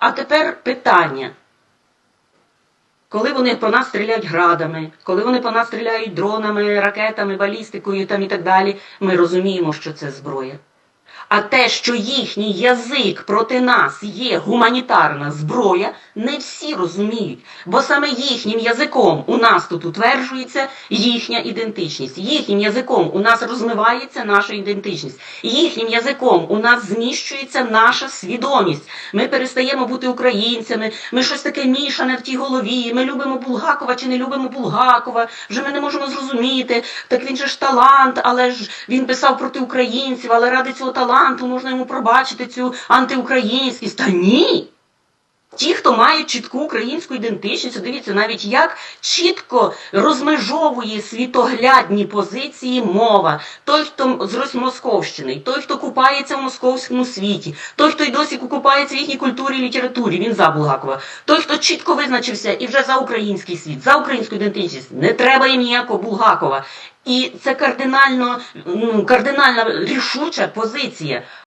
А тепер питання. Коли вони по нас стріляють градами, коли вони по нас стріляють дронами, ракетами, балістикою там і так далі, ми розуміємо, що це зброя. А те, що їхній язик проти нас є гуманітарна зброя, не всі розуміють. Бо саме їхнім язиком у нас тут утверджується їхня ідентичність. Їхнім язиком у нас розмивається наша ідентичність. Їхнім язиком у нас зміщується наша свідомість. Ми перестаємо бути українцями, ми щось таке мішане в тій голові. Ми любимо Булгакова чи не любимо Булгакова. Вже ми не можемо зрозуміти. Так він же ж талант, але ж він писав проти українців, але ради цього таланту можна йому пробачити цю антиукраїнськість. Та ні. Ті, хто мають чітку українську ідентичність, дивіться, навіть як чітко розмежовує світоглядні позиції мова. Той, хто з Росмосковщини, той, хто купається в московському світі, той, хто й досі купається в їхній культурі і літературі, він за Булгакова. Той, хто чітко визначився і вже за український світ, за українську ідентичність, не треба їм ніякого Булгакова. І це кардинально, кардинальна рішуча позиція.